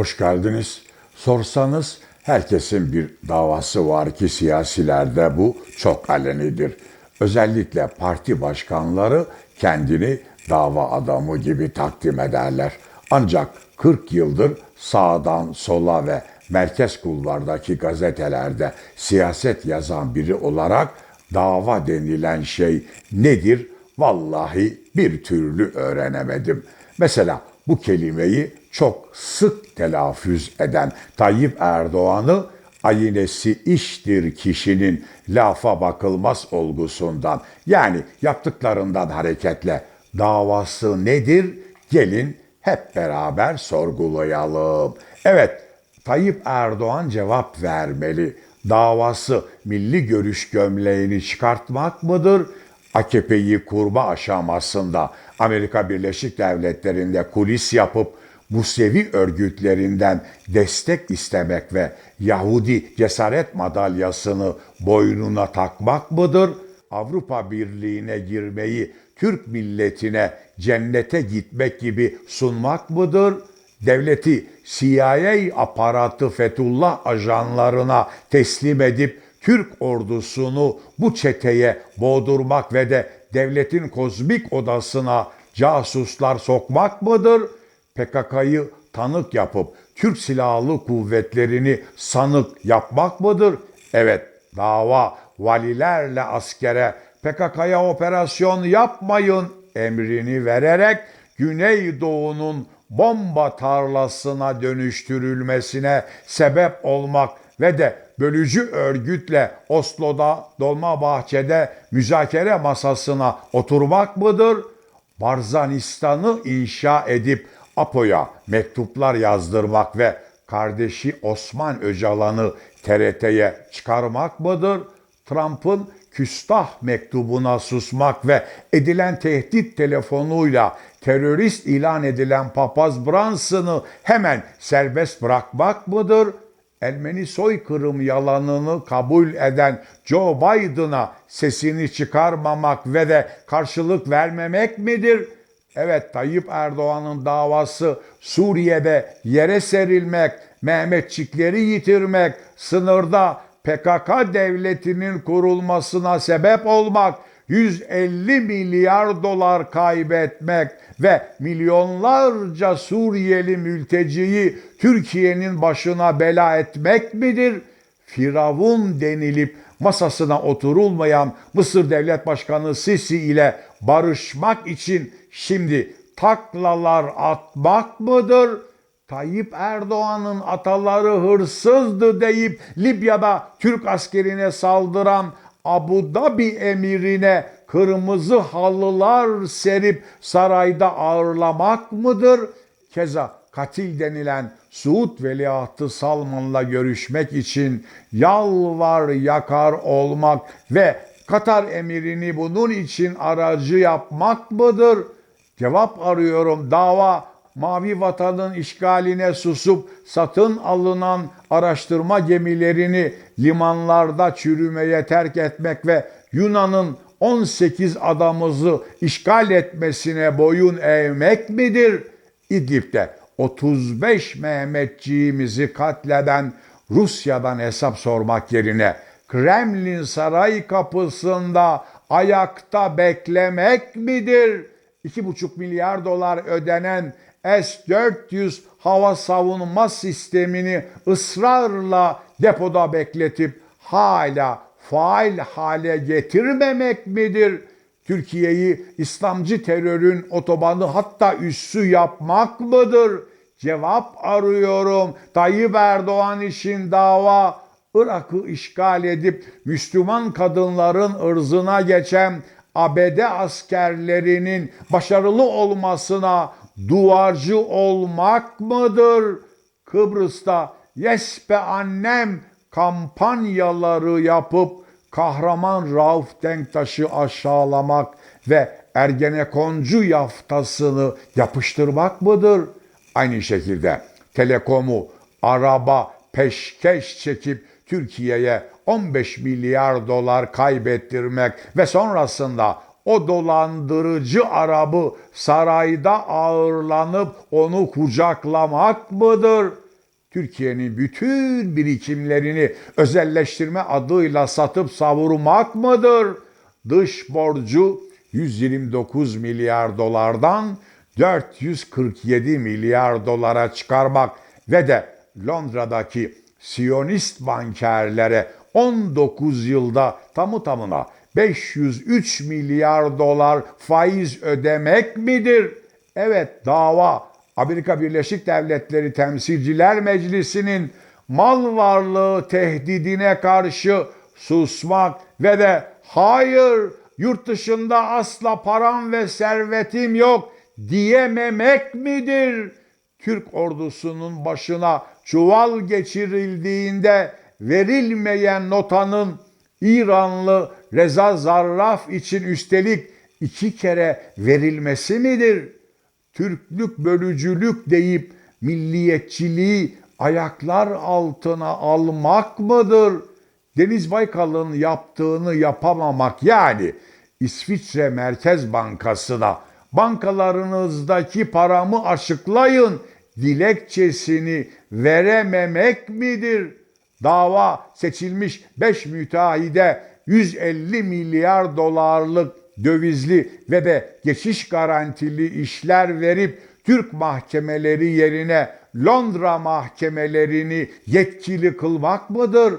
Hoş geldiniz. Sorsanız herkesin bir davası var ki siyasilerde bu çok alenidir. Özellikle parti başkanları kendini dava adamı gibi takdim ederler. Ancak 40 yıldır sağdan sola ve merkez kulvardaki gazetelerde siyaset yazan biri olarak dava denilen şey nedir? Vallahi bir türlü öğrenemedim. Mesela bu kelimeyi çok sık telaffuz eden Tayyip Erdoğan'ı ayinesi iştir kişinin lafa bakılmaz olgusundan yani yaptıklarından hareketle davası nedir? Gelin hep beraber sorgulayalım. Evet, Tayyip Erdoğan cevap vermeli. Davası milli görüş gömleğini çıkartmak mıdır? AKP'yi kurma aşamasında Amerika Birleşik Devletleri'nde kulis yapıp Musevi örgütlerinden destek istemek ve Yahudi cesaret madalyasını boynuna takmak mıdır? Avrupa Birliği'ne girmeyi Türk milletine cennete gitmek gibi sunmak mıdır? Devleti CIA aparatı Fethullah ajanlarına teslim edip Türk ordusunu bu çeteye boğdurmak ve de devletin kozmik odasına casuslar sokmak mıdır? PKK'yı tanık yapıp Türk Silahlı Kuvvetlerini sanık yapmak mıdır? Evet, dava valilerle askere PKK'ya operasyon yapmayın emrini vererek Güneydoğu'nun bomba tarlasına dönüştürülmesine sebep olmak ve de bölücü örgütle Oslo'da Dolmabahçe'de müzakere masasına oturmak mıdır? Barzanistan'ı inşa edip APO'ya mektuplar yazdırmak ve kardeşi Osman Öcalan'ı TRT'ye çıkarmak mıdır? Trump'ın küstah mektubuna susmak ve edilen tehdit telefonuyla terörist ilan edilen papaz Branson'ı hemen serbest bırakmak mıdır? Ermeni soykırım yalanını kabul eden Joe Biden'a sesini çıkarmamak ve de karşılık vermemek midir? Evet Tayyip Erdoğan'ın davası Suriye'de yere serilmek, Mehmetçikleri yitirmek, sınırda PKK devletinin kurulmasına sebep olmak, 150 milyar dolar kaybetmek ve milyonlarca Suriyeli mülteciyi Türkiye'nin başına bela etmek midir? Firavun denilip masasına oturulmayan Mısır Devlet Başkanı Sisi ile barışmak için şimdi taklalar atmak mıdır? Tayyip Erdoğan'ın ataları hırsızdı deyip Libya'da Türk askerine saldıran Abu Dhabi emirine kırmızı halılar serip sarayda ağırlamak mıdır? Keza katil denilen Suud Veliahtı Salman'la görüşmek için yalvar yakar olmak ve Katar emirini bunun için aracı yapmak mıdır? Cevap arıyorum dava Mavi Vatan'ın işgaline susup satın alınan araştırma gemilerini limanlarda çürümeye terk etmek ve Yunan'ın 18 adamızı işgal etmesine boyun eğmek midir? İdlib'de 35 Mehmetçiğimizi katleden Rusya'dan hesap sormak yerine Kremlin saray kapısında ayakta beklemek midir? 2,5 milyar dolar ödenen S-400 hava savunma sistemini ısrarla depoda bekletip hala faal hale getirmemek midir? Türkiye'yi İslamcı terörün otobanı hatta üssü yapmak mıdır? Cevap arıyorum. Tayyip Erdoğan için dava Irak'ı işgal edip Müslüman kadınların ırzına geçen ABD askerlerinin başarılı olmasına duvarcı olmak mıdır? Kıbrıs'ta Yes be annem kampanyaları yapıp kahraman Rauf Denktaş'ı aşağılamak ve Ergenekoncu yaftasını yapıştırmak mıdır? Aynı şekilde Telekom'u araba peşkeş çekip Türkiye'ye 15 milyar dolar kaybettirmek ve sonrasında o dolandırıcı Arabı sarayda ağırlanıp onu kucaklamak mıdır? Türkiye'nin bütün birikimlerini özelleştirme adıyla satıp savurmak mıdır? Dış borcu 129 milyar dolardan 447 milyar dolara çıkarmak ve de Londra'daki Siyonist bankerlere 19 yılda tamı tamına 503 milyar dolar faiz ödemek midir? Evet dava Amerika Birleşik Devletleri Temsilciler Meclisi'nin mal varlığı tehdidine karşı susmak ve de hayır yurt dışında asla param ve servetim yok diyememek midir? Türk ordusunun başına çuval geçirildiğinde verilmeyen notanın İranlı Reza Zarraf için üstelik iki kere verilmesi midir? Türklük bölücülük deyip milliyetçiliği ayaklar altına almak mıdır? Deniz Baykal'ın yaptığını yapamamak yani İsviçre Merkez Bankası'na bankalarınızdaki paramı açıklayın dilekçesini verememek midir? Dava seçilmiş 5 müteahhide 150 milyar dolarlık dövizli ve de geçiş garantili işler verip Türk mahkemeleri yerine Londra mahkemelerini yetkili kılmak mıdır?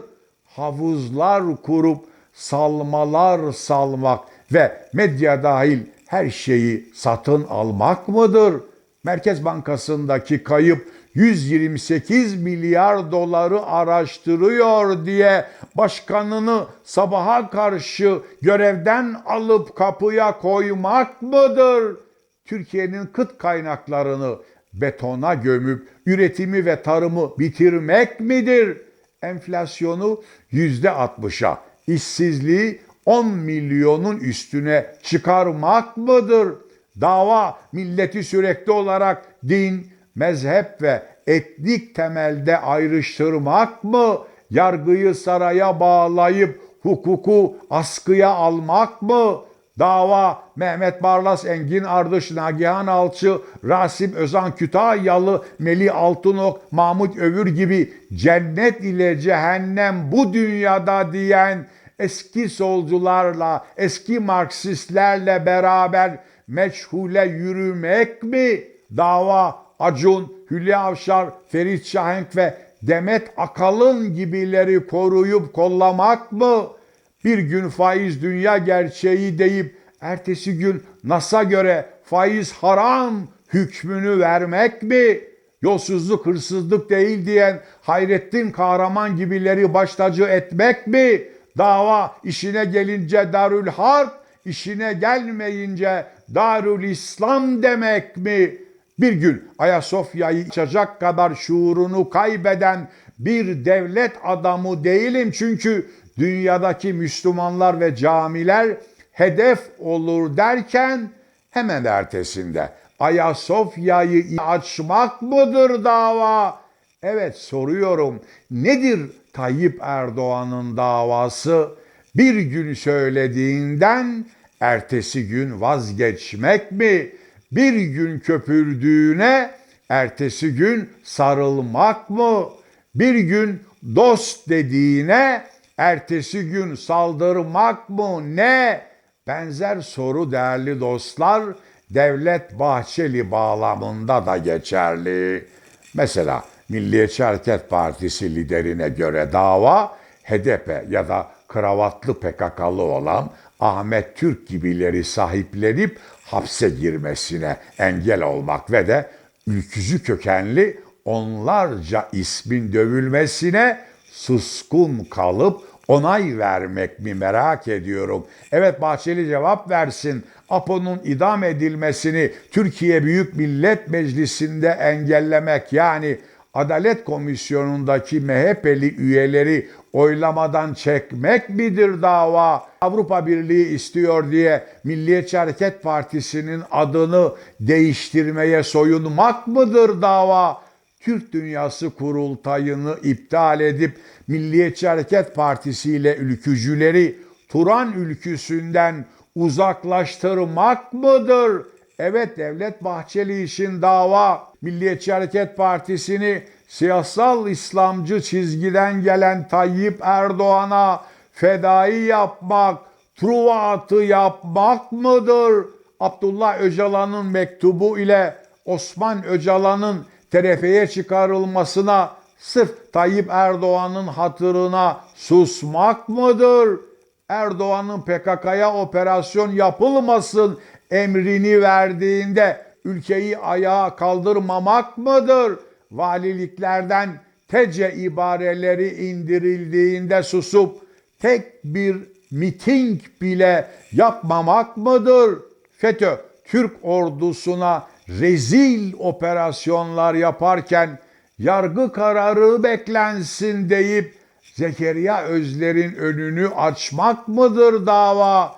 Havuzlar kurup salmalar salmak ve medya dahil her şeyi satın almak mıdır? Merkez Bankası'ndaki kayıp 128 milyar doları araştırıyor diye başkanını sabaha karşı görevden alıp kapıya koymak mıdır? Türkiye'nin kıt kaynaklarını betona gömüp üretimi ve tarımı bitirmek midir? Enflasyonu yüzde 60'a, işsizliği 10 milyonun üstüne çıkarmak mıdır? Dava milleti sürekli olarak din, mezhep ve etnik temelde ayrıştırmak mı? Yargıyı saraya bağlayıp hukuku askıya almak mı? Dava Mehmet Barlas, Engin Ardış, Nagihan Alçı, Rasim Özan Kütahyalı, Meli Altınok, Mahmut Övür gibi cennet ile cehennem bu dünyada diyen eski solcularla, eski Marksistlerle beraber meçhule yürümek mi? Dava Acun, Hülya Avşar, Ferit Şahenk ve Demet Akalın gibileri koruyup kollamak mı? Bir gün faiz dünya gerçeği deyip ertesi gün NAS'a göre faiz haram hükmünü vermek mi? Yolsuzluk hırsızlık değil diyen Hayrettin Kahraman gibileri baş tacı etmek mi? Dava işine gelince Darül Harp, işine gelmeyince Darül İslam demek mi? Bir gün Ayasofya'yı açacak kadar şuurunu kaybeden bir devlet adamı değilim çünkü dünyadaki Müslümanlar ve camiler hedef olur derken hemen ertesinde Ayasofya'yı açmak mıdır dava? Evet soruyorum. Nedir Tayyip Erdoğan'ın davası? Bir gün söylediğinden ertesi gün vazgeçmek mi? Bir gün köpürdüğüne ertesi gün sarılmak mı? Bir gün dost dediğine ertesi gün saldırmak mı? Ne? Benzer soru değerli dostlar Devlet Bahçeli bağlamında da geçerli. Mesela Milliyetçi Hareket Partisi liderine göre dava HDP ya da kravatlı PKK'lı olan Ahmet Türk gibileri sahiplenip hapse girmesine engel olmak ve de ülkücü kökenli onlarca ismin dövülmesine suskun kalıp onay vermek mi merak ediyorum. Evet Bahçeli cevap versin. APO'nun idam edilmesini Türkiye Büyük Millet Meclisi'nde engellemek yani Adalet Komisyonu'ndaki MHP'li üyeleri oylamadan çekmek midir dava? Avrupa Birliği istiyor diye Milliyetçi Hareket Partisi'nin adını değiştirmeye soyunmak mıdır dava? Türk Dünyası Kurultayı'nı iptal edip Milliyetçi Hareket Partisi ile ülkücüleri Turan ülküsünden uzaklaştırmak mıdır? Evet Devlet Bahçeli için dava Milliyetçi Hareket Partisi'ni siyasal İslamcı çizgiden gelen Tayyip Erdoğan'a fedai yapmak, truvatı yapmak mıdır? Abdullah Öcalan'ın mektubu ile Osman Öcalan'ın terefeye çıkarılmasına sırf Tayyip Erdoğan'ın hatırına susmak mıdır? Erdoğan'ın PKK'ya operasyon yapılmasın emrini verdiğinde ülkeyi ayağa kaldırmamak mıdır? Valiliklerden tece ibareleri indirildiğinde susup tek bir miting bile yapmamak mıdır? FETÖ Türk ordusuna rezil operasyonlar yaparken yargı kararı beklensin deyip Zekeriya Özler'in önünü açmak mıdır dava?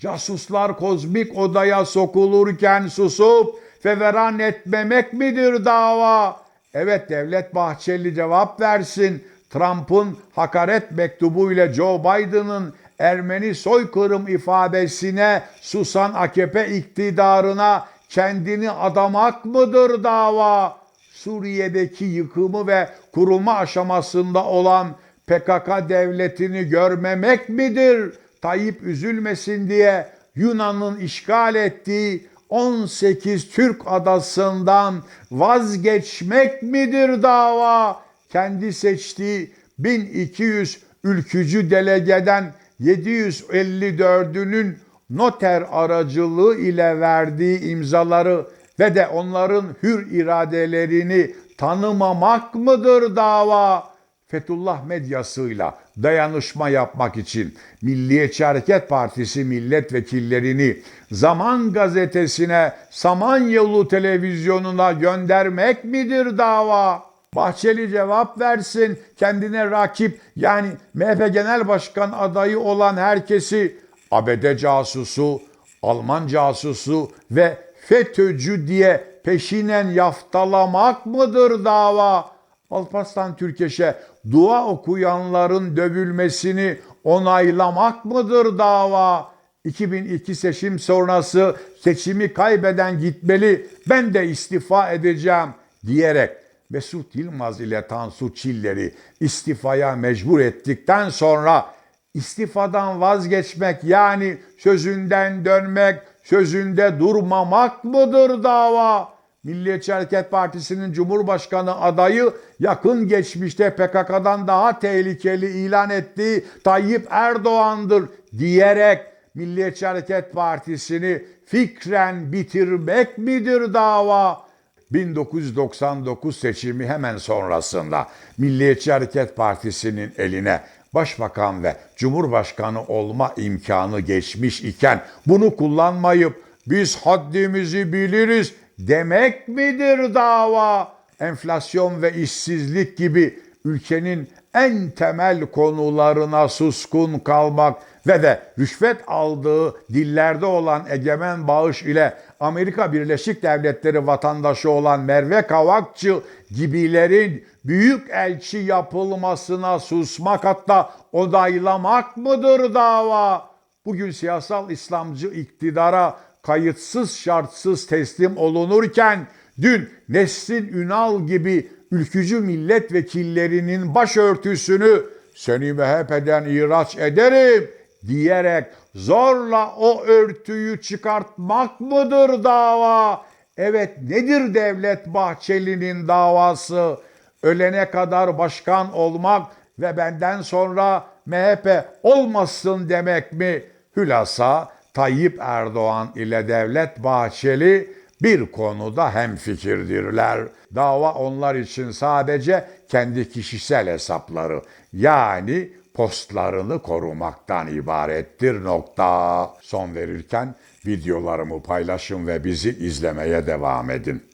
Casuslar kozmik odaya sokulurken susup feveran etmemek midir dava? Evet Devlet Bahçeli cevap versin. Trump'ın hakaret mektubu ile Joe Biden'ın Ermeni soykırım ifadesine susan AKP iktidarına kendini adamak mıdır dava? Suriye'deki yıkımı ve kurulma aşamasında olan PKK devletini görmemek midir? Tayyip üzülmesin diye Yunan'ın işgal ettiği 18 Türk adasından vazgeçmek midir dava? Kendi seçtiği 1200 ülkücü delegeden 754'ünün noter aracılığı ile verdiği imzaları ve de onların hür iradelerini tanımamak mıdır dava? Fethullah medyasıyla dayanışma yapmak için Milliyetçi Hareket Partisi milletvekillerini Zaman Gazetesi'ne, Samanyolu televizyonuna göndermek midir dava? Bahçeli cevap versin. Kendine rakip yani MHP Genel Başkan adayı olan herkesi ABD casusu, Alman casusu ve FETÖ'cü diye peşinen yaftalamak mıdır dava? Alparslan Türkeş'e dua okuyanların dövülmesini onaylamak mıdır dava? 2002 seçim sonrası seçimi kaybeden gitmeli ben de istifa edeceğim diyerek Mesut Yılmaz ile Tansu Çiller'i istifaya mecbur ettikten sonra istifadan vazgeçmek yani sözünden dönmek, sözünde durmamak mıdır dava? Milliyetçi Hareket Partisi'nin Cumhurbaşkanı adayı yakın geçmişte PKK'dan daha tehlikeli ilan ettiği Tayyip Erdoğan'dır diyerek Milliyetçi Hareket Partisi'ni fikren bitirmek midir dava? 1999 seçimi hemen sonrasında Milliyetçi Hareket Partisi'nin eline başbakan ve cumhurbaşkanı olma imkanı geçmiş iken bunu kullanmayıp biz haddimizi biliriz demek midir dava? Enflasyon ve işsizlik gibi ülkenin en temel konularına suskun kalmak ve de rüşvet aldığı dillerde olan egemen bağış ile Amerika Birleşik Devletleri vatandaşı olan Merve Kavakçı gibilerin büyük elçi yapılmasına susmak hatta odaylamak mıdır dava? Bugün siyasal İslamcı iktidara kayıtsız şartsız teslim olunurken dün Nesrin Ünal gibi ülkücü milletvekillerinin başörtüsünü seni MHP'den ihraç ederim diyerek zorla o örtüyü çıkartmak mıdır dava? Evet nedir Devlet Bahçeli'nin davası? Ölene kadar başkan olmak ve benden sonra MHP olmasın demek mi? Hülasa Tayyip Erdoğan ile Devlet Bahçeli bir konuda hemfikirdirler. Dava onlar için sadece kendi kişisel hesapları yani postlarını korumaktan ibarettir nokta. Son verirken videolarımı paylaşın ve bizi izlemeye devam edin.